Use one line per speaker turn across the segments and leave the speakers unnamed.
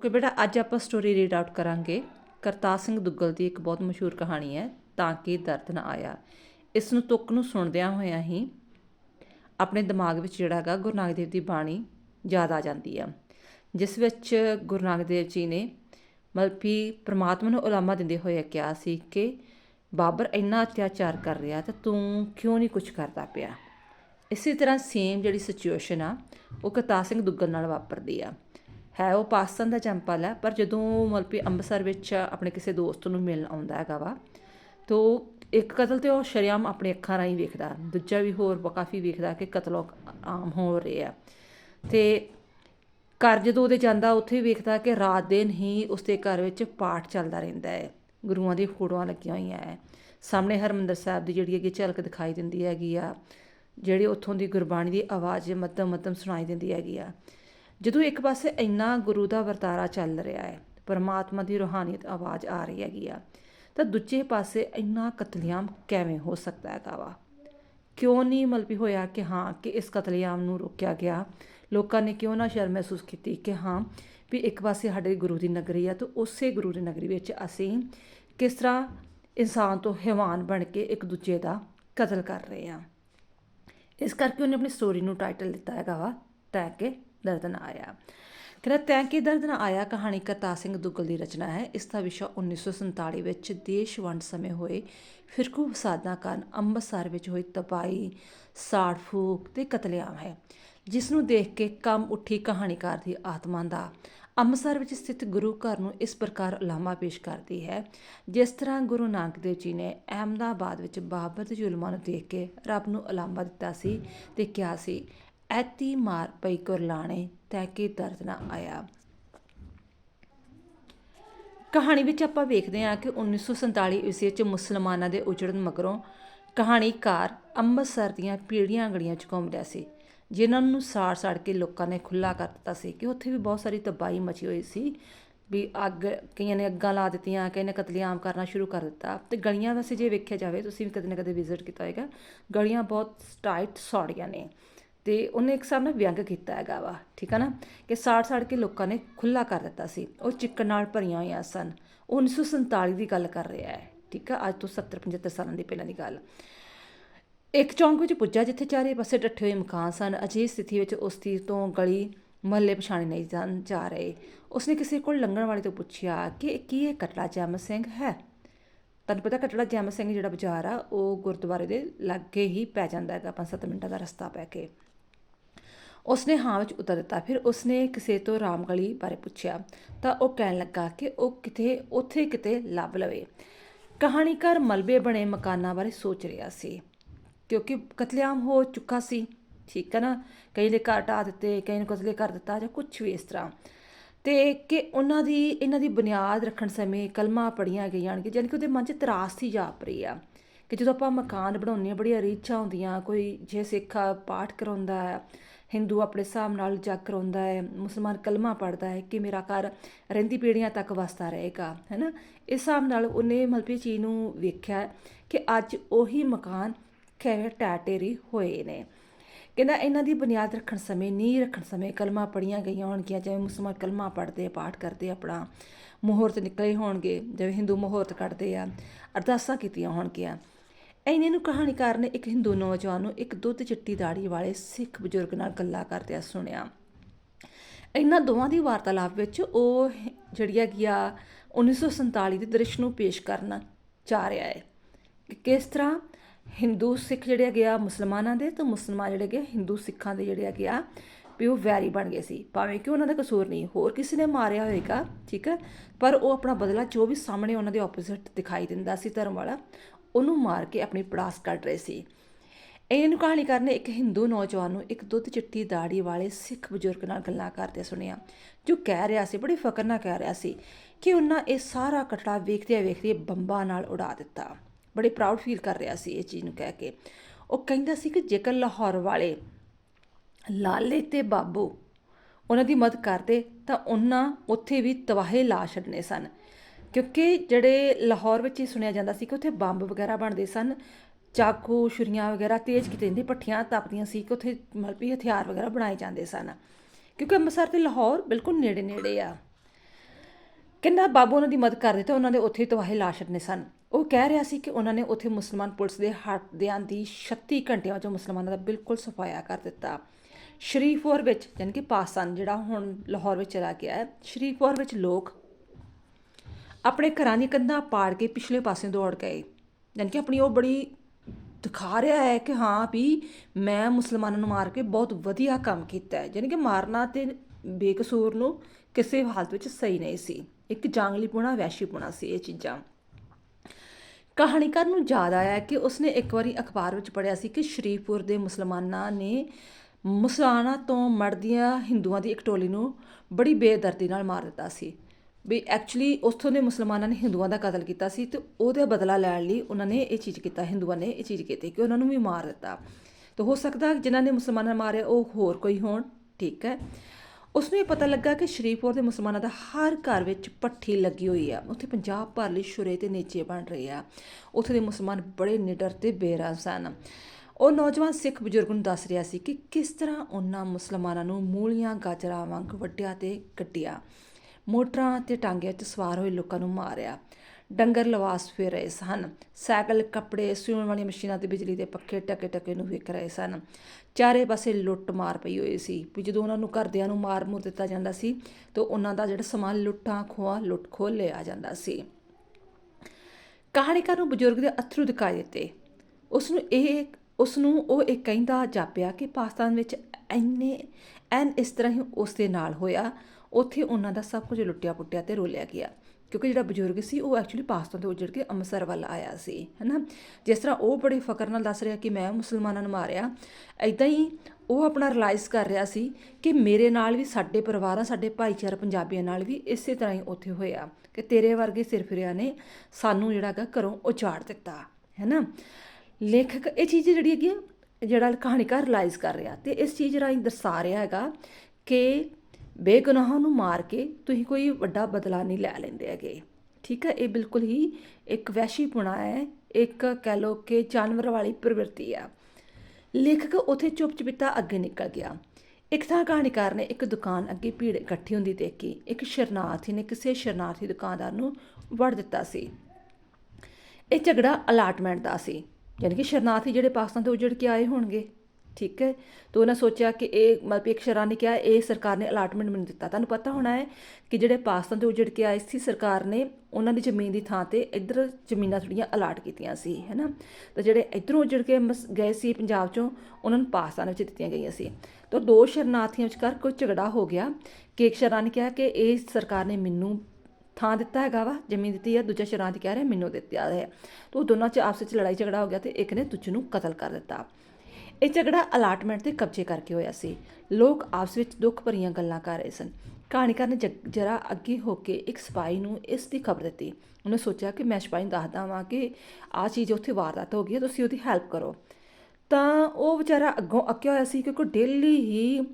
Okay ਬੇਟਾ, ਅੱਜ ਆਪਾਂ ਸਟੋਰੀ ਰੀਡ ਆਊਟ ਕਰਾਂਗੇ। ਕਰਤਾਰ ਸਿੰਘ ਦੁੱਗਲ ਦੀ ਇੱਕ ਬਹੁਤ ਮਸ਼ਹੂਰ ਕਹਾਣੀ ਹੈ, ਤਾਂ ਕਿ ਦਰਦ ਨਾ ਆਇਆ। ਇਸ ਨੂੰ ਤੁਕ ਨੂੰ ਸੁਣਦਿਆਂ ਹੋਇਆਂ ਹੀ ਆਪਣੇ ਦਿਮਾਗ ਵਿੱਚ ਜਿਹੜਾ ਹੈਗਾ ਗੁਰੂ ਨਾਨਕ ਦੇਵ ਦੀ ਬਾਣੀ ਯਾਦ ਆ ਜਾਂਦੀ ਆ। ਜਿਸ ਵਿੱਚ ਗੁਰੂ ਨਾਨਕ ਦੇਵ ਜੀ ਨੇ ਮਤਲਬ ਕਿ ਪ੍ਰਮਾਤਮਾ ਨੂੰ ਉਲਾਮਾ ਦਿੰਦੇ ਹੋਏ ਕਿਹਾ ਸੀ ਕਿ ਬਾਬਰ ਇੰਨਾ ਅਤਿਆਚਾਰ ਕਰ ਰਿਹਾ ਤਾਂ ਤੂੰ ਕਿਉਂ ਨਹੀਂ ਕੁਝ ਕਰਦਾ ਪਿਆ? ਇਸੇ ਤਰ੍ਹਾਂ ਸੇਮ ਜਿਹੜੀ ਸਿਚੁਏਸ਼ਨ ਆ, ਉਹ ਕਰਤਾਰ ਸਿੰਘ ਦੁੱਗਲ ਨਾਲ ਵਾਪਰਦੀ ਆ। ਹੈ ਉਹ ਪਾਕਿਸਤਾਨ ਦਾ ਜੰਪਲ ਹੈ, ਪਰ ਜਦੋਂ ਮਤਲਬ ਕਿ ਅੰਮ੍ਰਿਤਸਰ ਵਿੱਚ ਆਪਣੇ ਕਿਸੇ ਦੋਸਤ ਨੂੰ ਮਿਲਣ ਆਉਂਦਾ ਹੈਗਾ ਵਾ, ਤੋ ਇੱਕ ਕਤਲ ਤੇ ਉਹ ਸ਼ਰਿਆਮ ਆਪਣੇ ਅੱਖਾਂ ਰਾਹੀਂ ਵੇਖਦਾ, ਦੂਜਾ ਵੀ ਹੋਰ ਬ- ਕਾਫੀ ਵੇਖਦਾ ਕਿ ਕਤਲ ਉਹ ਆਮ ਹੋ ਰਹੇ। ਆ ਤੇ ਘਰ ਜਦੋਂ ਉਹਦੇ ਜਾਂਦਾ, ਉੱਥੇ ਵੇਖਦਾ ਕਿ ਰਾਤ ਦਿਨ ਹੀ ਉਸਦੇ ਘਰ ਵਿੱਚ ਪਾਠ ਚੱਲਦਾ ਰਹਿੰਦਾ ਹੈ। ਗੁਰੂਆਂ ਦੀ ਫੋਟੋਆਂ ਲੱਗੀਆਂ ਹੋਈਆਂ ਹੈ। ਸਾਹਮਣੇ ਹਰਮੰਦਰ ਸਾਹਿਬ ਦੀ ਜਿਹੜੀ ਹੈਗੀ ਝਲਕ ਦਿਖਾਈ ਦਿੰਦੀ ਹੈਗੀ ਆ, ਜਿਹੜੀ ਉੱਥੋਂ ਦੀ ਗੁਰਬਾਣੀ ਦੀ ਆਵਾਜ਼ ਮੱਧਮ ਮੱਧਮ ਸੁਣਾਈ ਦਿੰਦੀ ਹੈਗੀ ਆ। ਜਦੋਂ ਇੱਕ ਪਾਸੇ ਇੰਨਾ ਗੁਰੂ ਦਾ ਵਰਤਾਰਾ ਚੱਲ ਰਿਹਾ ਹੈ, ਪਰਮਾਤਮਾ ਦੀ ਰੂਹਾਨੀਅਤ ਆਵਾਜ਼ ਆ ਰਹੀ ਹੈਗੀ ਆ, ਤਾਂ ਦੂਜੇ ਪਾਸੇ ਇੰਨਾ ਕਤਲੇਆਮ ਕਿਵੇਂ ਹੋ ਸਕਦਾ ਹੈਗਾ ਵਾ? ਕਿਉਂ ਨਹੀਂ ਮਲਪੀ ਹੋਇਆ ਕਿ ਹਾਂ, ਕਿ ਇਸ ਕਤਲੇਆਮ ਨੂੰ ਰੋਕਿਆ ਗਿਆ? ਲੋਕਾਂ ਨੇ ਕਿਉਂ ਨਾ ਸ਼ਰਮ ਮਹਿਸੂਸ ਕੀਤੀ ਕਿ ਹਾਂ, ਵੀ ਇੱਕ ਪਾਸੇ ਸਾਡੇ ਗੁਰੂ ਦੀ ਨਗਰੀ ਆ, ਤਾਂ ਉਸੇ ਗੁਰੂ ਦੀ ਨਗਰੀ ਵਿੱਚ ਅਸੀਂ ਕਿਸ ਤਰ੍ਹਾਂ ਇਨਸਾਨ ਤੋਂ ਹੈਵਾਨ ਬਣ ਕੇ ਇੱਕ ਦੂਜੇ ਦਾ ਕਤਲ ਕਰ ਰਹੇ ਹਾਂ। ਇਸ ਕਰਕੇ ਉਹਨੇ ਆਪਣੀ ਸਟੋਰੀ ਨੂੰ ਟਾਈਟਲ ਦਿੱਤਾ ਹੈਗਾ ਵਾ ਤਾਂ ਕਿ ਦਰਦ ਨਾ ਆਇਆ। ਕਹਿੰਦਾ, ਤੈ ਕੇ ਦਰਦ ਨਾ ਆਇਆ? ਕਹਾਣੀ ਕਰਤਾਰ ਸਿੰਘ ਦੁੱਗਲ ਦੀ ਰਚਨਾ ਹੈ। ਇਸ ਦਾ ਵਿਸ਼ਾ 1947 ਵਿੱਚ ਦੇਸ਼ ਵੰਡ ਸਮੇਂ ਹੋਏ ਫਿਰਕੂ ਫਸਾਦਾਂ ਕਾਰਨ ਅੰਮ੍ਰਿਤਸਰ ਵਿੱਚ ਹੋਈ ਤਬਾਹੀ, ਸਾੜ ਫੂਕ ਤੇ ਕਤਲੇਆਮ ਹੈ, ਜਿਸ ਨੂੰ ਦੇਖ ਕੇ ਕੰਮ ਉੱਠੀ ਕਹਾਣੀਕਾਰ ਦੀ ਆਤਮਾ ਦਾ। ਅੰਮ੍ਰਿਤਸਰ ਵਿੱਚ ਸਥਿਤ ਗੁਰੂ ਘਰ ਨੂੰ ਇਸ ਪ੍ਰਕਾਰ ਉਲਾਮਾ ਪੇਸ਼ ਕਰਦੀ ਹੈ, ਜਿਸ ਤਰ੍ਹਾਂ ਗੁਰੂ ਨਾਨਕ ਦੇਵ ਜੀ ਨੇ ਅਹਿਮਦਾਬਾਦ ਵਿੱਚ ਬਾਬਰ ਦੇ ਜ਼ੁਲਮਾਂ ਨੂੰ ਦੇਖ ਕੇ ਰੱਬ ਨੂੰ ਉਲਾਮਾ ਦਿੱਤਾ ਸੀ ਤੇ ਕਿਹਾ ਸੀ ਐਤੀ ਮਾਰ ਪਈ ਕੁਰਲਾਣੇ ਤੈ ਕੇ ਦਰਦ ਨਾ ਆਇਆ। ਕਹਾਣੀ ਵਿੱਚ ਆਪਾਂ ਵੇਖਦੇ ਹਾਂ ਕਿ 1947 ਈਸਵੀ ਵਿੱਚ ਮੁਸਲਮਾਨਾਂ ਦੇ ਉਜੜਨ ਮਗਰੋਂ ਕਹਾਣੀਕਾਰ ਅੰਮ੍ਰਿਤਸਰ ਦੀਆਂ ਪੀੜੀਆਂ ਗਲੀਆਂ 'ਚ ਘੁੰਮ ਰਿਹਾ ਸੀ, ਜਿਨ੍ਹਾਂ ਨੂੰ ਸਾੜ ਸਾੜ ਕੇ ਲੋਕਾਂ ਨੇ ਖੁੱਲਾ ਕਰ ਦਿੱਤਾ ਸੀ ਕਿ ਉੱਥੇ ਵੀ ਬਹੁਤ ਸਾਰੀ ਤਬਾਹੀ ਮਚੀ ਹੋਈ ਸੀ ਵੀ ਅੱਗ, ਕਈਆਂ ਨੇ ਅੱਗਾਂ ਲਾ ਦਿੱਤੀਆਂ, ਕਈਆਂ ਨੇ ਕਤਲੇਆਮ ਕਰਨਾ ਸ਼ੁਰੂ ਕਰ ਦਿੱਤਾ। ਤੇ ਗਲੀਆਂ ਵੈਸੇ ਜੇ ਵੇਖਿਆ ਜਾਵੇ, ਤੁਸੀਂ ਵੀ ਕਦੇ ਨਾ ਕਦੇ ਵਿਜ਼ਿਟ ਕੀਤਾ ਹੋਏਗਾ, ਗਲੀਆਂ ਬਹੁਤ ਟਾਈਟ ਸੌੜੀਆਂ ਨੇ। ਤੇ ਉਹਨੇ ਇੱਕ ਹਿਸਾਬ ਨਾਲ ਵਿਅੰਗ ਕੀਤਾ ਹੈਗਾ ਵਾ, ਠੀਕ ਆ ਨਾ? ਕਿ ਸਾੜ ਸਾੜ ਕੇ ਲੋਕਾਂ ਨੇ ਖੁੱਲਾ ਕਰ ਦਿੱਤਾ ਸੀ। ਉਹ ਚਿੱਕਣ ਨਾਲ ਭਰੀਆਂ ਹੋਈਆਂ ਸਨ। ਉਹ 1947 ਦੀ ਗੱਲ ਕਰ ਰਿਹਾ ਹੈ, ਠੀਕ ਆ? ਅੱਜ ਤੋਂ 70 75 ਸਾਲਾਂ ਦੀ ਪਹਿਲਾਂ ਦੀ ਗੱਲ। ਇੱਕ ਚੌਂਕ ਵਿੱਚ ਪੁੱਜਾ ਜਿੱਥੇ ਚਾਰੇ ਪਾਸੇ ਡੱਠੇ ਹੋਏ ਮਕਾਨ ਸਨ। ਅਜਿਹੀ ਸਥਿਤੀ ਵਿੱਚ ਉਸ ਦੀ ਤੋਂ ਗਲੀ ਮਹੱਲੇ ਪਛਾਣੇ ਨਹੀਂ ਜਾਣ, ਜਾ ਰਹੇ। ਉਸਨੇ ਕਿਸੇ ਕੋਲ ਲੰਘਣ ਵਾਲੇ ਤੋਂ ਪੁੱਛਿਆ ਕਿ ਕੀ ਇਹ ਕਟੜਾ ਜੈਮ ਸਿੰਘ ਹੈ? ਤੁਹਾਨੂੰ ਪਤਾ ਕਟੜਾ ਜੈਮ ਸਿੰਘ ਜਿਹੜਾ ਬਾਜ਼ਾਰ ਆ, ਉਹ ਗੁਰਦੁਆਰੇ ਦੇ ਲਾਗੇ ਹੀ ਪੈ ਜਾਂਦਾ ਹੈਗਾ 5-7 ਮਿੰਟਾਂ ਦਾ ਰਸਤਾ ਪੈ ਕੇ। ਉਸਨੇ ਹਾਂ ਵਿੱਚ ਉਤਰ ਦਿੱਤਾ। ਫਿਰ ਉਸਨੇ ਕਿਸੇ ਤੋਂ ਰਾਮਗਲੀ ਬਾਰੇ ਪੁੱਛਿਆ। ਤਾਂ ਉਹ ਕਹਿਣ ਲੱਗਾ ਕਿ ਉਹ ਕਿਤੇ, ਉੱਥੇ ਕਿਤੇ ਲੱਭ ਲਵੇ। ਕਹਾਣੀਕਾਰ ਮਲਬੇ ਬਣੇ ਮਕਾਨਾਂ ਬਾਰੇ ਸੋਚ ਰਿਹਾ ਸੀ। ਕਿਉਂਕਿ ਕਤਲੇਆਮ ਹੋ ਚੁੱਕਾ ਸੀ। ਠੀਕ ਹੈ ਨਾ? ਕਈ ਨੇ ਘਰ ਢਾਹ ਦਿੱਤੇ, ਕਈ ਨੇ ਕਤਲੇ ਕਰ ਦਿੱਤਾ ਜਾਂ ਕੁਝ ਵੀ ਇਸ ਤਰ੍ਹਾਂ। ਤੇ ਕਿ ਉਹਨਾਂ ਦੀ, ਇਹਨਾਂ ਦੀ ਬੁਨਿਆਦ ਰੱਖਣ ਸਮੇਂ ਕਲਮਾ ਪੜੀਆਂ ਗਈਆਂ ਹਨ ਕਿ ਜਾਣੀ ਕਿ ਉਹਦੇ ਮਨ 'ਚ ਤਰਾਸ ਤਰਾਸਦੀ ਜਾਪ ਰਹੀ ਆ। ਕਿ ਜਦੋਂ ਆਪਾਂ ਮਕਾਨ ਬਣਾਉਂਦੇ ਹਾਂ, ਬੜੀਆਂ ਰੀਝਾਂ ਹੁੰਦੀਆਂ, ਕੋਈ ਜੇ ਸਿੱਖ ਪਾਠ ਕਰਾਉਂਦਾ ਹੈ, ਹਿੰਦੂ ਆਪਣੇ ਹਿਸਾਬ ਨਾਲ ਜਗ ਕਰਾਉਂਦਾ ਹੈ, ਮੁਸਲਮਾਨ ਕਲਮਾ ਪੜਦਾ ਹੈ ਕਿ ਮੇਰਾ ਘਰ ਰਹਿੰਦੀ ਪੀੜ੍ਹੀਆਂ ਤੱਕ ਵਸਦਾ ਰਹੇਗਾ, ਹੈਨਾ? ਇਸ ਹਿਸਾਬ ਨਾਲ ਉਹਨੇ ਮਲਪੀ ਚੀਜ਼ ਨੂੰ ਵੇਖਿਆ ਕਿ ਅੱਜ ਉਹੀ ਮਕਾਨ ਕਿਵੇਂ ਟਾਟੇਰੀ ਹੋਏ ਨੇ। ਕਹਿੰਦਾ ਇਹਨਾਂ ਦੀ ਬੁਨਿਆਦ ਰੱਖਣ ਸਮੇਂ, ਨੀਂਹ ਰੱਖਣ ਸਮੇਂ ਕਲਮਾ ਪੜੀਆਂ ਗਈਆਂ ਹੋਣਗੀਆਂ, ਜਿਵੇਂ ਮੁਸਲਮਾਨ ਕਲਮਾ ਪੜਦੇ ਪਾਠ ਕਰਦੇ ਆਪਣਾ ਮੁਹੂਰਤ ਨਿਕਲੇ ਹੋਣਗੇ, ਜਿਵੇਂ ਹਿੰਦੂ ਮੁਹੂਰਤ ਕੱਢਦੇ ਆ, ਅਰਦਾਸਾਂ ਕੀਤੀਆਂ ਹੋਣਗੀਆਂ। ਐਨੇ ਨੂੰ ਕਹਾਣੀਕਾਰ ਨੇ ਇੱਕ ਹਿੰਦੂ ਨੌਜਵਾਨ ਨੂੰ ਇੱਕ ਦੁੱਧ ਚਿੱਟੀ ਦਾੜੀ ਵਾਲੇ ਸਿੱਖ ਬਜ਼ੁਰਗ ਨਾਲ ਗੱਲਾਂ ਕਰਦਿਆਂ ਸੁਣਿਆ। ਇਹਨਾਂ ਦੋਵਾਂ ਦੀ ਵਾਰਤਾਲਾਪ ਵਿੱਚ ਉਹ ਜਿਹੜੀ ਹੈਗੀ ਆ 1947 ਦੇ ਦ੍ਰਿਸ਼ ਨੂੰ ਪੇਸ਼ ਕਰਨਾ ਚਾਹ ਰਿਹਾ ਹੈ ਕਿ ਕਿਸ ਤਰ੍ਹਾਂ ਹਿੰਦੂ ਸਿੱਖ ਜਿਹੜੇ ਹੈਗੇ ਆ ਮੁਸਲਮਾਨਾਂ ਦੇ ਤੇ ਮੁਸਲਮਾਨ ਜਿਹੜੇ ਹੈਗੇ ਹਿੰਦੂ ਸਿੱਖਾਂ ਦੇ ਜਿਹੜੇ ਹੈਗੇ ਆ ਵੀ ਉਹ ਵੈਰੀ ਬਣ ਗਏ ਸੀ। ਭਾਵੇਂ ਕਿ ਉਹਨਾਂ ਦਾ ਕਸੂਰ ਨਹੀਂ, ਹੋਰ ਕਿਸੇ ਨੇ ਮਾਰਿਆ ਹੋਏਗਾ, ਠੀਕ ਹੈ, ਪਰ ਉਹ ਆਪਣਾ ਬਦਲਾ ਜੋ ਵੀ ਸਾਹਮਣੇ ਉਹਨਾਂ ਦੇ ਆਪੋਜ਼ਿਟ ਦਿਖਾਈ ਦਿੰਦਾ ਸੀ ਧਰਮ ਵਾਲਾ ਉਹਨੂੰ ਮਾਰ ਕੇ ਆਪਣੀ ਪੜਾਸ ਕੱਢ ਰਹੇ ਸੀ। ਇਹਨੂੰ ਕਹਾਣੀਕਾਰ ਨੇ ਇੱਕ ਹਿੰਦੂ ਨੌਜਵਾਨ ਨੂੰ ਇੱਕ ਦੁੱਧ ਚਿੱਟੀ ਦਾੜੀ ਵਾਲੇ ਸਿੱਖ ਬਜ਼ੁਰਗ ਨਾਲ ਗੱਲਾਂ ਕਰਦੇ ਸੁਣਿਆ, ਜੋ ਕਹਿ ਰਿਹਾ ਸੀ, ਬੜੀ ਫਕਰ ਨਾਲ ਕਹਿ ਰਿਹਾ ਸੀ ਕਿ ਉਹਨਾਂ ਇਹ ਸਾਰਾ ਕਟੜਾ ਵੇਖਦੇ ਵੇਖਦੇ ਬੰਬਾਂ ਨਾਲ ਉਡਾ ਦਿੱਤਾ। ਬੜੇ ਪ੍ਰਾਊਡ ਫੀਲ ਕਰ ਰਿਹਾ ਸੀ ਇਹ ਚੀਜ਼ ਨੂੰ ਕਹਿ ਕੇ। ਉਹ ਕਹਿੰਦਾ ਸੀ ਕਿ ਜੇਕਰ ਲਾਹੌਰ ਵਾਲੇ ਲਾਲੇ ਤੇ ਬਾਬੂ ਉਹਨਾਂ ਦੀ ਮਦਦ ਕਰਦੇ ਤਾਂ ਉਹਨਾਂ ਉੱਥੇ ਵੀ ਤਵਾਹੇ ਲਾ ਛੱਡਨੇ ਸਨ। ਕਿਉਂਕਿ ਜਿਹੜੇ ਲਾਹੌਰ ਵਿੱਚ ਹੀ ਸੁਣਿਆ ਜਾਂਦਾ ਸੀ ਕਿ ਉੱਥੇ ਬੰਬ ਵਗੈਰਾ ਬਣਦੇ ਸਨ, ਚਾਕੂ, ਛੁਰੀਆਂ ਵਗੈਰਾ, ਤੇਜ਼ ਕੀਤੇ ਜਾਂਦੇ ਪੱਠੀਆਂ ਤਪਦੀਆਂ ਸੀ ਕਿ ਉੱਥੇ ਮਤਲਬ ਵੀ ਹਥਿਆਰ ਵਗੈਰਾ ਬਣਾਏ ਜਾਂਦੇ ਸਨ। ਕਿਉਂਕਿ ਅੰਮ੍ਰਿਤਸਰ ਤੇ ਲਾਹੌਰ ਬਿਲਕੁਲ ਨੇੜੇ ਨੇੜੇ ਆ। ਕਹਿੰਦਾ ਬਾਬੂ ਉਹਨਾਂ ਦੀ ਮਦਦ ਕਰ ਦਿੱਤਾ ਉਹਨਾਂ ਦੇ ਉੱਥੇ ਹੀ ਤਵਾਹੀ ਲਾ ਛੱਡਨੇ ਸਨ। ਉਹ ਕਹਿ ਰਿਹਾ ਸੀ ਕਿ ਉਹਨਾਂ ਨੇ ਉੱਥੇ ਮੁਸਲਮਾਨ ਪੁਲਿਸ ਦੇ ਹੱਟਦਿਆਂ ਦੀ 36 ਘੰਟਿਆਂ ਵਿੱਚ ਮੁਸਲਮਾਨਾਂ ਦਾ ਬਿਲਕੁਲ ਸਫਾਇਆ ਕਰ ਦਿੱਤਾ। ਸ਼ਰੀਫਪੁਰ ਵਿੱਚ ਯਾਨੀ ਕਿ ਪਾਕਿਸਤਾਨ ਜਿਹੜਾ ਹੁਣ ਲਾਹੌਰ ਵਿੱਚ ਚਲਾ ਗਿਆ ਹੈ ਸ਼ਰੀਫਪੁਰ ਵਿੱਚ ਲੋਕ ਆਪਣੇ ਘਰਾਂ ਦੀਆਂ ਕੰਧਾਂ ਪਾੜ ਕੇ ਪਿਛਲੇ ਪਾਸੇ ਦੌੜ ਗਏ। ਯਾਨੀ ਕਿ ਆਪਣੀ ਉਹ ਬੜੀ ਦਿਖਾ ਰਿਹਾ ਹੈ ਕਿ ਹਾਂ ਵੀ ਮੈਂ ਮੁਸਲਮਾਨਾਂ ਨੂੰ ਮਾਰ ਕੇ ਬਹੁਤ ਵਧੀਆ ਕੰਮ ਕੀਤਾ ਹੈ। ਯਾਨੀ ਕਿ ਮਾਰਨਾ ਤੇ ਬੇਕਸੂਰ ਨੂੰ ਕਿਸੇ ਹਾਲਤ ਵਿੱਚ ਸਹੀ ਨਹੀਂ ਸੀ। ਇੱਕ ਜਾਂਗਲੀਪੁਣਾ ਵੈਸ਼ੀਪੁਣਾ ਸੀ ਇਹ ਚੀਜ਼ਾਂ। ਕਹਾਣੀਕਾਰ ਨੂੰ ਯਾਦ ਆਇਆ ਕਿ ਉਸਨੇ ਇੱਕ ਵਾਰੀ ਅਖਬਾਰ ਵਿੱਚ ਪੜ੍ਹਿਆ ਸੀ ਕਿ ਸ਼ਰੀਫਪੁਰ ਦੇ ਮੁਸਲਮਾਨਾਂ ਨੇ ਮੁਸਲਮਾਨਾਂ ਤੋਂ ਮਰਦੀਆਂ ਹਿੰਦੂਆਂ ਦੀ ਇੱਕ ਟੋਲੀ ਨੂੰ ਬੜੀ ਬੇਦਰਦੀ ਨਾਲ ਮਾਰ ਦਿੱਤਾ ਸੀ। ਵੀ ਐਕਚੁਅਲੀ ਉੱਥੋਂ ਦੇ ਮੁਸਲਮਾਨਾਂ ਨੇ ਹਿੰਦੂਆਂ ਦਾ ਕਤਲ ਕੀਤਾ ਸੀ ਤੇ ਉਹਦਾ ਬਦਲਾ ਲੈਣ ਲਈ ਉਹਨਾਂ ਨੇ ਇਹ ਚੀਜ਼ ਕੀਤਾ, ਹਿੰਦੂਆਂ ਨੇ ਇਹ ਚੀਜ਼ ਕੀਤੀ ਕਿ ਉਹਨਾਂ ਨੂੰ ਵੀ ਮਾਰ ਦਿੱਤਾ। ਤਾਂ ਹੋ ਸਕਦਾ ਜਿਨ੍ਹਾਂ ਨੇ ਮੁਸਲਮਾਨਾਂ ਨੂੰ ਮਾਰਿਆ, ਉਹ ਹੋਰ ਕੋਈ ਹੋਣ, ਠੀਕ ਹੈ। ਉਸ ਨੂੰ ਇਹ ਪਤਾ ਲੱਗਾ ਕਿ ਸ਼ਰੀਫਪੁਰ ਦੇ ਮੁਸਲਮਾਨਾਂ ਦਾ ਹਰ ਘਰ ਵਿੱਚ ਪੱਠੀ ਲੱਗੀ ਹੋਈ ਆ। ਉੱਥੇ ਪੰਜਾਬ ਭਰ ਲਈ ਸ਼ੁਰੇ ਤੇ ਨੀਚੇ ਬਣ ਰਹੇ ਆ। ਉੱਥੇ ਦੇ ਮੁਸਲਮਾਨ ਬੜੇ ਨਿਡਰ ਤੇ ਬੇਰਾਂ ਸਨ। ਉਹ ਨੌਜਵਾਨ ਸਿੱਖ ਬਜ਼ੁਰਗ ਨੂੰ ਦੱਸ ਰਿਹਾ ਸੀ ਕਿ ਕਿਸ ਤਰ੍ਹਾਂ ਉਹਨਾਂ ਮੁਸਲਮਾਨਾਂ ਨੂੰ ਮੂਲੀਆਂ, ਗਾਜਰਾਂ ਵਾਂਗ ਵੱਡਿਆ ਤੇ ਕੱਟਿਆ। ਮੋਟਰਾਂ ਤੇ ਟਾਂਗਿਆਂ 'ਚ ਸਵਾਰ ਹੋਏ ਲੋਕਾਂ ਨੂੰ ਮਾਰਿਆ। ਡੰਗਰ ਲਵਾਸ ਫਿਰ ਰਹੇ ਸਨ। ਸਾਈਕਲ, ਕੱਪੜੇ, ਸਿਉਣ ਵਾਲੀਆਂ ਮਸ਼ੀਨਾਂ ਤੇ ਬਿਜਲੀ ਦੇ ਪੱਖੇ ਟਕੇ ਟਕੇ ਨੂੰ ਵਿਕ ਰਹੇ ਸਨ। ਚਾਰੇ ਪਾਸੇ ਲੁੱਟ ਮਾਰ ਪਈ ਹੋਈ ਸੀ ਵੀ ਜਦੋਂ ਉਹਨਾਂ ਨੂੰ ਘਰਦਿਆਂ ਨੂੰ ਮਾਰ ਮੁਰ ਦਿੱਤਾ ਜਾਂਦਾ ਸੀ, ਤਾਂ ਉਹਨਾਂ ਦਾ ਜਿਹੜਾ ਸਮਾਨ ਲੁੱਟਾਂ, ਖੋਹਾਂ, ਲੁੱਟ ਖੋਹ ਲਿਆ ਜਾਂਦਾ ਸੀ। ਕਹਾਣੀਕਾਰ ਨੂੰ ਬਜ਼ੁਰਗ ਦੇ ਅਥਰੂ ਦਿਖਾਈ ਦਿੱਤੇ। ਉਸ ਨੂੰ ਇਹ ਉਸ ਨੂੰ ਉਹ ਇਹ ਕਹਿੰਦਾ ਜਾਪਿਆ ਕਿ ਪਾਕਿਸਤਾਨ ਵਿੱਚ ਐਨੇ ਐਨ ਇਸ ਤਰ੍ਹਾਂ ਹੀ ਉਸ ਦੇ ਨਾਲ ਹੋਇਆ। ਉੱਥੇ ਉਹਨਾਂ ਦਾ ਸਭ ਕੁਝ ਲੁੱਟਿਆ ਪੁੱਟਿਆ ਤੇ ਰੋਲਿਆ ਗਿਆ। ਕਿਉਂਕਿ ਜਿਹੜਾ ਬਜ਼ੁਰਗ ਸੀ ਉਹ ਐਕਚੁਅਲੀ ਪਾਕਿਸਤਾਨ ਤੋਂ ਉੱਜੜ ਕੇ ਅੰਮ੍ਰਿਤਸਰ ਵੱਲ ਆਇਆ ਸੀ ਹੈਨਾ? ਜਿਸ ਤਰ੍ਹਾਂ ਉਹ ਬੜੇ ਫਕਰ ਨਾਲ ਦੱਸ ਰਿਹਾ ਕਿ ਮੈਂ ਮੁਸਲਮਾਨਾਂ ਨੂੰ ਮਾਰਿਆ। ਐਦਾਂ ਹੀ ਉਹ ਆਪਣਾ ਰਿਅਲਾਈਜ਼ ਕਰ ਰਿਹਾ ਸੀ ਕਿ ਮੇਰੇ ਨਾਲ ਵੀ ਸਾਡੇ ਪਰਿਵਾਰਾਂ ਸਾਡੇ ਭਾਈਚਾਰਾ ਪੰਜਾਬੀਆਂ ਨਾਲ ਵੀ ਇਸੇ ਤਰ੍ਹਾਂ ਹੀ ਉੱਥੇ ਹੋਇਆ ਕਿ ਤੇਰੇ ਵਰਗੇ ਸਿਰਫਿਰਿਆਂ ਨੇ ਸਾਨੂੰ ਜਿਹੜਾ ਹੈਗਾ ਘਰੋਂ ਉਚਾੜ ਦਿੱਤਾ ਹੈਨਾ? ਲੇਖਕ ਇਹ ਚੀਜ਼ ਜਿਹੜੀ ਹੈਗੀ ਆ, ਜਿਹੜਾ ਕਹਾਣੀਕਾਰ ਰਿਅਲਾਈਜ਼ ਕਰ ਰਿਹਾ ਤੇ ਇਸ ਚੀਜ਼ ਰਾਹੀਂ ਦਰਸਾ ਰਿਹਾ ਹੈਗਾ ਕਿ ਬੇਗੁਨਾਹਾਂ ਨੂੰ ਮਾਰ ਕੇ ਤੁਸੀਂ ਕੋਈ ਵੱਡਾ ਬਦਲਾ ਨਹੀਂ ਲੈ ਲੈਂਦੇ ਹੈਗੇ। ਠੀਕ ਹੈ, ਇਹ ਬਿਲਕੁਲ ਹੀ ਇੱਕ ਵੈਸ਼ੀਪੁਣਾ ਹੈ, ਇੱਕ ਕਹਿ ਲੋ ਕਿ ਜਾਨਵਰ ਵਾਲੀ ਪ੍ਰਵਿਰਤੀ ਆ। ਲੇਖਕ ਉਥੇ ਚੁੱਪ ਚਪੀਤਾ ਅੱਗੇ ਨਿਕਲ ਗਿਆ। ਇੱਕ ਥਾਂ ਕਹਾਣੀਕਾਰ ਨੇ ਇੱਕ ਦੁਕਾਨ ਅੱਗੇ ਭੀੜ ਇਕੱਠੀ ਹੁੰਦੀ ਦੇਖੀ। ਇੱਕ ਸ਼ਰਨਾਰਥੀ ਨੇ ਕਿਸੇ ਸ਼ਰਨਾਰਥੀ ਦੁਕਾਨਦਾਰ ਨੂੰ ਵੜ ਦਿੱਤਾ ਸੀ। ਇਹ ਝਗੜਾ ਅਲਾਟਮੈਂਟ ਦਾ ਸੀ। ਯਾਨੀ ਕਿ ਸ਼ਰਨਾਰਥੀ ਜਿਹੜੇ ਪਾਕਿਸਤਾਨ ਤੋਂ ਉਜੜ ਕੇ ਆਏ ਹੋਣਗੇ। ਠੀਕ ਹੈ। ਤਾਂ ਉਹਨਾਂ ਸੋਚਿਆ ਕਿ ਇਹ ਮਤਲਬ ਇੱਕ ਸ਼ਰਾਂ ਨੇ ਕਿਹਾ, ਇਹ ਸਰਕਾਰ ਨੇ ਅਲਾਟਮੈਂਟ ਮੈਨੂੰ ਦਿੱਤਾ। ਤੁਹਾਨੂੰ ਪਤਾ ਹੋਣਾ ਹੈ ਕਿ ਜਿਹੜੇ ਪਾਕਿਸਤਾਨ ਤੋਂ ਉਜੜ ਕੇ ਆਏ ਸੀ, ਸਰਕਾਰ ਨੇ ਉਹਨਾਂ ਦੀ ਜ਼ਮੀਨ ਦੀ ਥਾਂ ਤੇ ਇੱਧਰ ਜ਼ਮੀਨਾਂ ਥੋੜੀਆਂ ਅਲਾਟ ਕੀਤੀਆਂ ਸੀ, ਹੈਨਾ? ਤਾਂ ਜਿਹੜੇ ਇੱਧਰੋਂ ਉਜੜ ਕੇ ਮਸ- ਗਏ ਸੀ ਪੰਜਾਬ ਚੋਂ, ਉਹਨਾਂ ਨੂੰ ਪਾਕਿਸਤਾਨ ਵਿੱਚ ਦਿੱਤੀਆਂ ਗਈਆਂ ਸੀ। ਤਾਂ ਦੋ ਸ਼ਰਨਾਰਥੀਆਂ ਵਿਚਕਾਰ ਕੋਈ ਝਗੜਾ ਹੋ ਗਿਆ ਕਿ ਇੱਕ ਸ਼ਰਾਂ ਨੇ ਕਿਹਾ ਕਿ ਇਹ ਸਰਕਾਰ ਨੇ ਮੈਨੂੰ ਥਾਂ ਦਿੱਤਾ ਹੈਗਾ ਵਾ, ਜ਼ਮੀਨ ਦਿੱਤੀ ਹੈ ਦੂਜਾ ਸ਼ਰਾਂਤ ਕਹਿ ਰਿਹਾ ਮੈਨੂੰ ਦਿੱਤਾ ਹੈ। ਤਾਂ ਉਹ ਦੋਨਾਂ 'ਚ ਆਪਸ ਵਿੱਚ ਲੜਾਈ ਝਗੜਾ ਹੋ ਗਿਆ ਤੇ ਇੱਕ ਨੇ ਦੂਜੇ ਨੂੰ ਕਤਲ ਕਰ ਦਿੱਤਾ। ਇਹ ਝਗੜਾ ਅਲਾਟਮੈਂਟ ਤੇ ਕਬਜ਼ੇ ਕਰਕੇ ਹੋਇਆ ਸੀ। ਲੋਕ ਆਪਸ ਵਿੱਚ ਦੁੱਖ ਭਰੀਆਂ ਗੱਲਾਂ ਕਰ ਰਹੇ ਸਨ। ਕਹਾਣੀਕਾਰ ਨੇ ਜਰਾ ਅੱਗੇ ਹੋ ਕੇ ਇੱਕ ਸਿਪਾਹੀ ਨੂੰ ਇਸ ਦੀ ਖਬਰ ਦਿੱਤੀ। ਉਹਨੇ ਸੋਚਿਆ ਕਿ ਮੈਂ ਸਿਪਾਹੀ ਨੂੰ ਦੱਸਦਾ ਵਾਂ ਕਿ ਆਹ ਚੀਜ਼ ਉੱਥੇ ਵਾਰਦਾਤ ਹੋ ਗਈ ਹੈ, ਤੁਸੀਂ ਉਹਦੀ ਹੈਲਪ ਕਰੋ। ਤਾਂ ਉਹ ਵਿਚਾਰਾ ਅੱਗੋਂ ਅੱਕਿਆ ਹੋਇਆ ਸੀ ਕਿਉਂਕਿ ਡੇਲੀ ਹੀ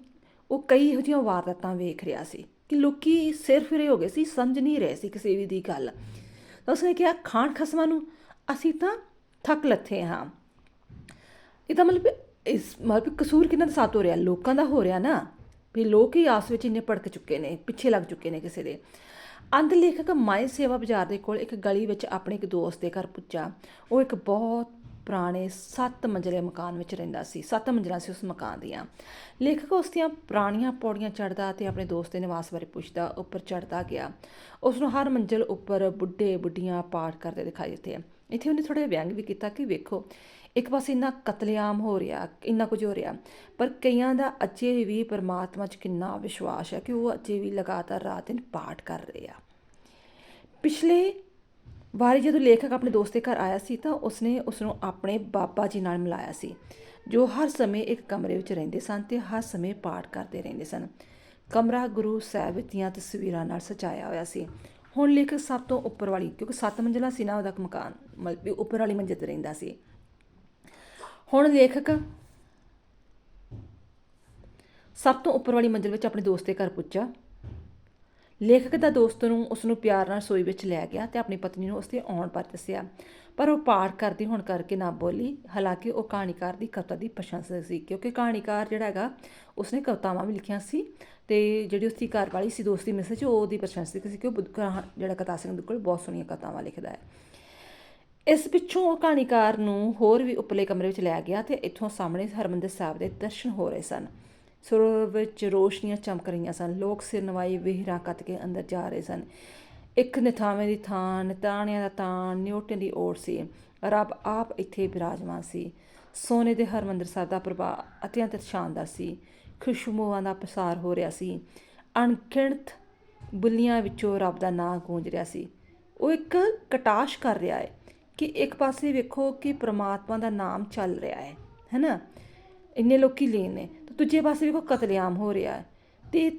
ਉਹ ਕਈ ਇਹੋ ਜਿਹੀਆਂ ਵਾਰਦਾਤਾਂ ਵੇਖ ਰਿਹਾ ਸੀ ਕਿ ਲੋਕੀ ਸਿਰ ਫਿਰੇ ਹੋ ਗਏ ਸੀ, ਸਮਝ ਨਹੀਂ ਰਹੇ ਸੀ ਕਿਸੇ ਵੀ ਦੀ ਗੱਲ। ਤਾਂ ਉਸਨੇ ਕਿਹਾ, ਖਾਣ ਖਸਮਾਂ ਨੂੰ ਅਸੀਂ ਤਾਂ ਥੱਕ ਲੱਥੇ ਹਾਂ। ਇਹਦਾ ਮਤਲਬ ਇਸ ਮਤਲਬ ਕਸੂਰ ਕਿਹਨਾਂ ਦਾ ਸਾਥ ਹੋ ਰਿਹਾ? ਲੋਕਾਂ ਦਾ ਹੋ ਰਿਹਾ ਨਾ। ਵੀ ਲੋਕ ਹੀ ਆਸ ਵਿੱਚ ਇੰਨੇ ਭੜਕ ਚੁੱਕੇ ਨੇ, ਪਿੱਛੇ ਲੱਗ ਚੁੱਕੇ ਨੇ ਕਿਸੇ ਦੇ। ਅੰਧ ਲੇਖਕ ਮਾਈ ਸੇਵਾ ਬਾਜ਼ਾਰ ਦੇ ਕੋਲ ਇੱਕ ਗਲੀ ਵਿੱਚ ਆਪਣੇ ਇੱਕ ਦੋਸਤ ਦੇ ਘਰ ਪੁੱਜਾ। ਉਹ ਇੱਕ ਬਹੁਤ ਪੁਰਾਣੇ 7 ਮੰਜ਼ਲੇ ਮਕਾਨ ਵਿੱਚ ਰਹਿੰਦਾ ਸੀ। 7 ਮੰਜ਼ਲਾਂ ਸੀ ਉਸ ਮਕਾਨ ਦੀਆਂ। ਲੇਖਕ ਉਸ ਦੀਆਂ ਪੁਰਾਣੀਆਂ ਪੌੜੀਆਂ ਚੜ੍ਹਦਾ ਤੇ ਆਪਣੇ ਦੋਸਤ ਦੇ ਨਿਵਾਸ ਬਾਰੇ ਪੁੱਛਦਾ, ਉੱਪਰ ਚੜ੍ਹਦਾ ਗਿਆ। ਉਸ ਨੂੰ ਹਰ ਮੰਜ਼ਲ ਉੱਪਰ ਬੁੱਢੇ ਬੁੱਢੀਆਂ ਪਾਠ ਕਰਦੇ ਦਿਖਾਈ ਦਿੱਤੇ। ਇੱਥੇ ਉਹਨੇ ਥੋੜਾ ਵਿਅੰਗ ਵੀ ਕੀਤਾ ਕਿ ਵੇਖੋ, ਇੱਕ ਪਾਸੇ ਇੰਨਾ ਕਤਲੇਆਮ ਹੋ ਰਿਹਾ, ਇੰਨਾ ਕੁਝ ਹੋ ਰਿਹਾ, ਪਰ ਕਈਆਂ ਦਾ ਅਜੇ ਵੀ ਪਰਮਾਤਮਾ 'ਚ ਕਿੰਨਾ ਵਿਸ਼ਵਾਸ ਹੈ ਕਿ ਉਹ ਅਜੇ ਵੀ ਲਗਾਤਾਰ ਰਾਤ ਦਿਨ ਪਾਠ ਕਰ ਰਹੇ ਆ। ਪਿਛਲੇ ਵਾਰੀ ਜਦੋਂ ਲੇਖਕ ਆਪਣੇ ਦੋਸਤ ਦੇ ਘਰ ਆਇਆ ਸੀ ਤਾਂ ਉਸਨੇ ਉਸ ਨੂੰ ਆਪਣੇ ਬਾਬਾ ਜੀ ਨਾਲ ਮਿਲਾਇਆ ਸੀ, ਜੋ ਹਰ ਸਮੇਂ ਇੱਕ ਕਮਰੇ ਵਿੱਚ ਰਹਿੰਦੇ ਸਨ ਤੇ ਹਰ ਸਮੇਂ ਪਾਠ ਕਰਦੇ ਰਹਿੰਦੇ ਸਨ। ਕਮਰਾ ਗੁਰੂ ਸਾਹਿਬ ਦੀਆਂ ਤਸਵੀਰਾਂ ਨਾਲ ਸਜਾਇਆ ਹੋਇਆ ਸੀ। ਹੁਣ ਲੇਖਕ ਸਭ ਤੋਂ ਉੱਪਰ ਵਾਲੀ, ਕਿਉਂਕਿ ਸੱਤ ਮੰਜ਼ਲਾ ਸੀ ਨਾ ਉਹਦਾ ਮਕਾਨ, ਮਤਲਬ ਵੀ ਉੱਪਰ ਵਾਲੀ ਮੰਜ਼ਿਲ ਤੇ ਰਹਿੰਦਾ ਸੀ। ਹੁਣ ਲੇਖਕ ਸਭ ਤੋਂ ਉੱਪਰ ਵਾਲੀ ਮੰਜ਼ਿਲ ਵਿੱਚ ਆਪਣੇ ਦੋਸਤ ਦੇ ਘਰ ਪੁੱਜਾ। ਲੇਖਕ ਦਾ ਦੋਸਤ ਨੂੰ ਉਸ ਨੂੰ ਪਿਆਰ ਨਾਲ ਸੋਈ ਵਿੱਚ ਲੈ ਗਿਆ ਤੇ ਆਪਣੀ ਪਤਨੀ ਨੂੰ ਉਸ ਦੇ ਆਉਣ ਬਾਰੇ ਦੱਸਿਆ। ਪਰ ਉਹ ਪਾਠ ਕਰਦੀ, ਹੋਣ ਕਰਕੇ ਨਾ ਬੋਲੀ। ਹਾਲਾਂਕਿ ਉਹ ਕਹਾਣੀਕਾਰ ਦੀ ਕਵਿਤਾ ਦੀ ਪ੍ਰਸ਼ੰਸਕ ਸੀ, ਕਿਉਂਕਿ ਕਹਾਣੀਕਾਰ ਜਿਹੜਾ ਹੈਗਾ, ਉਸਨੇ ਕਵਿਤਾਵਾਂ ਵੀ ਲਿਖੀਆਂ ਸੀ ਤੇ ਜਿਹੜੀ ਉਸਦੀ ਘਰ ਵਾਲੀ ਸੀ, ਦੋਸਤੀ ਮੈਸੇਜ ਉਹ ਉਹਦੀ ਪ੍ਰਸ਼ੰਸਕ ਸੀ ਕਿ ਉਹ ਬੁੱਧ ਜਿਹੜਾ ਕਥਾ ਸਿੰਘ ਕੋਲ ਬਹੁਤ ਸੋਹਣੀਆਂ ਕਥਾਵਾਂ ਲਿਖਦਾ ਹੈ। ਇਸ ਪਿੱਛੋਂ ਉਹ ਕਹਾਣੀਕਾਰ ਨੂੰ ਹੋਰ ਵੀ ਉੱਪਰਲੇ ਕਮਰੇ ਵਿੱਚ ਲੈ ਗਿਆ ਤੇ ਇੱਥੋਂ ਸਾਹਮਣੇ ਹਰਮੰਦਰ ਸਾਹਿਬ ਦੇ ਦਰਸ਼ਨ ਹੋ ਰਹੇ ਸਨ। ਸਰੋਵਰ ਵਿੱਚ ਰੋਸ਼ਨੀਆਂ ਚਮਕ ਰਹੀਆਂ ਸਨ, ਲੋਕ ਸਿਰ ਨਵਾਈ ਵਿਹਰਾ ਕੱਤ ਕੇ ਅੰਦਰ ਜਾ ਰਹੇ ਸਨ। ਇੱਕ ਨਿਥਾਵੇਂ ਦੀ ਥਾਂ ਨਿਤਾਣਿਆਂ ਦਾ ਤਾਂ ਨਿਉਟਿਆਂ ਦੀ ਓਟ ਸੀ। ਰੱਬ ਆਪ ਇੱਥੇ ਬਿਰਾਜਮਾਨ ਸੀ। ਸੋਨੇ ਦੇ ਹਰਮੰਦਰ ਸਾਹਿਬ ਦਾ ਪ੍ਰਭਾਵ ਅਤਿਅੰਤ ਸ਼ਾਨਦਾਰ ਸੀ। ਖੁਸ਼ਬੂਆਂ ਦਾ ਪਸਾਰ ਹੋ ਰਿਹਾ ਸੀ। ਅਣਗਿਣਤ ਬੁੱਲੀਆਂ ਵਿੱਚੋਂ ਰੱਬ ਦਾ ਨਾਮ ਗੂੰਜ ਰਿਹਾ ਸੀ। ਉਹ ਇੱਕ ਕਟਾਸ਼ ਕਰ ਰਿਹਾ ਹੈ ਕਿ ਇੱਕ ਪਾਸੇ ਵੇਖੋ ਕਿ ਪ੍ਰਮਾਤਮਾ ਦਾ ਨਾਮ ਚੱਲ ਰਿਹਾ ਹੈ ਹੈਨਾ ਇੰਨੇ ਲੋਕੀ ਲੀਨ ਨੇ। ਤੇ ਦੂਜੇ ਪਾਸੇ ਵੇਖੋ ਕਤਲੇਆਮ ਹੋ ਰਿਹਾ ਹੈ। ਤੇ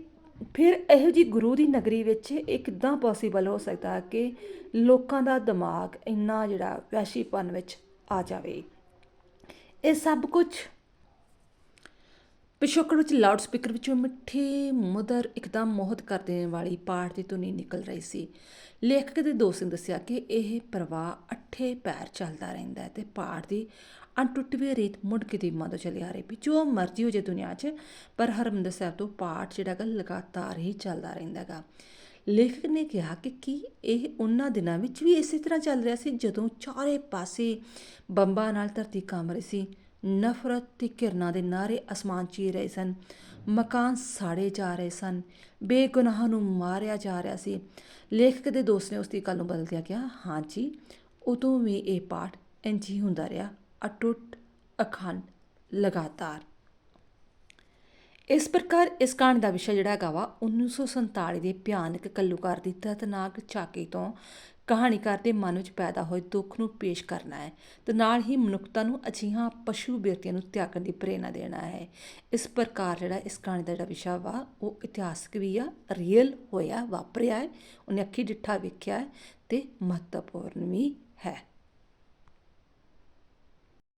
ਫਿਰ ਇਹੋ ਜੀ ਗੁਰੂ ਦੀ ਨਗਰੀ ਵਿੱਚ ਇਹ ਕਿੱਦਾਂ ਪੋਸੀਬਲ ਹੋ ਸਕਦਾ ਕਿ ਲੋਕਾਂ ਦਾ ਦਿਮਾਗ ਇੰਨਾ ਜਿਹੜਾ ਵੈਸ਼ੀਪਨ ਵਿੱਚ ਆ ਜਾਵੇ। ਇਹ ਸਭ ਕੁਝ ਪਿਛੋਕੜ ਵਿੱਚ ਲਾਊਡ ਸਪੀਕਰ ਵਿੱਚੋਂ ਮਿੱਠੀ ਮਧੁਰ ਇੱਕਦਮ ਮੋਹਤ ਕਰ ਦੇਣ ਵਾਲੀ ਪਾਠ ਦੀ ਧੁਨੀ ਨਿਕਲ ਰਹੀ ਸੀ। ਲੇਖਕ ਦੇ ਦੋਸਤ ਨੇ ਦੱਸਿਆ ਕਿ ਇਹ ਪ੍ਰਵਾਹ ਅੱਠੇ ਪੈਰ ਚੱਲਦਾ ਰਹਿੰਦਾ ਹੈ ਤੇ ਪਾਠ ਦੀ ਅਣਟੁੱਟਵੀਂ ਰੀਤ ਮੁੜ ਕੇ ਦੀ ਤੋਂ ਚੱਲੀ ਆ ਰਹੀ ਵੀ ਜੋ ਮਰਜ਼ੀ ਹੋ ਜੇ ਦੁਨੀਆ 'ਚ, ਪਰ ਹਰਮੰਦਰ ਸਾਹਿਬ ਤੋਂ ਪਾਠ ਜਿਹੜਾ ਹੈਗਾ ਲਗਾਤਾਰ ਹੀ ਚੱਲਦਾ ਰਹਿੰਦਾ ਹੈਗਾ। ਲੇਖਕ ਨੇ ਕਿਹਾ ਕਿ ਕੀ ਇਹ ਉਹਨਾਂ ਦਿਨਾਂ ਵਿੱਚ ਵੀ ਇਸੇ ਤਰ੍ਹਾਂ ਚੱਲ ਰਿਹਾ ਸੀ ਜਦੋਂ ਚਾਰੇ ਪਾਸੇ ਬੰਬਾਂ ਨਾਲ ਧਰਤੀ ਕੰਬ ਰਹੀ ਸੀ, ਨਫ਼ਰਤ ਤੇ ਕਿਰਨਾਂ ਦੇ ਨਾਰੇ ਅਸਮਾਨ ਚੀਰ ਰਹੇ ਸਨ, ਮਕਾਨ ਸਾੜੇ ਜਾ ਰਹੇ ਸਨ, ਬੇਗੁਨਾਹਾਂ ਨੂੰ ਮਾਰਿਆ ਜਾ ਰਿਹਾ ਸੀ। ਲੇਖਕ ਦੇ ਦੋਸਤ ਨੇ ਉਸ ਦੀ ਗੱਲ ਨੂੰ ਬਦਲ ਦਿਆ, ਕਿਹਾ ਹਾਂਜੀ ਉਦੋਂ ਵੀ ਇਹ ਪਾਠ ਇੰਝ ਹੀ ਹੁੰਦਾ ਰਿਹਾ। ਅਟੁੱਟ ਅਖੰਡ ਲਗਾਤਾਰ ਇਸ ਪ੍ਰਕਾਰ ਇਸ ਕਹਾਣੀ ਦਾ ਵਿਸ਼ਾ ਜਿਹੜਾ ਹੈਗਾ ਵਾ 1947 ਦੇ ਭਿਆਨਕ ਕੱਲੂਕਾਰ ਦੀ ਦਰਦਨਾਕ ਝਾਕੀ ਤੋਂ ਕਹਾਣੀਕਾਰ ਦੇ ਮਨ ਵਿੱਚ ਪੈਦਾ ਹੋਏ ਦੁੱਖ ਨੂੰ ਪੇਸ਼ ਕਰਨਾ ਹੈ ਤੇ ਨਾਲ ਹੀ ਮਨੁੱਖਤਾ ਨੂੰ ਅਜਿਹੀਆਂ ਪਸ਼ੂ ਬਿਰਤੀਆਂ ਨੂੰ ਤਿਆਗਣ ਦੀ ਪ੍ਰੇਰਣਾ ਦੇਣਾ ਹੈ ਇਸ ਪ੍ਰਕਾਰ ਜਿਹੜਾ ਇਸ ਕਹਾਣੀ ਦਾ ਜਿਹੜਾ ਵਿਸ਼ਾ ਵਾ ਉਹ ਇਤਿਹਾਸਕ ਵੀ ਆ ਰੀਅਲ ਹੋਇਆ ਵਾਪਰਿਆ ਹੈ ਉਹਨੇ ਅੱਖੀ ਡਿੱਠਾ ਵੇਖਿਆ ਹੈ ਤੇ ਮਹੱਤਵਪੂਰਨ ਵੀ ਹੈ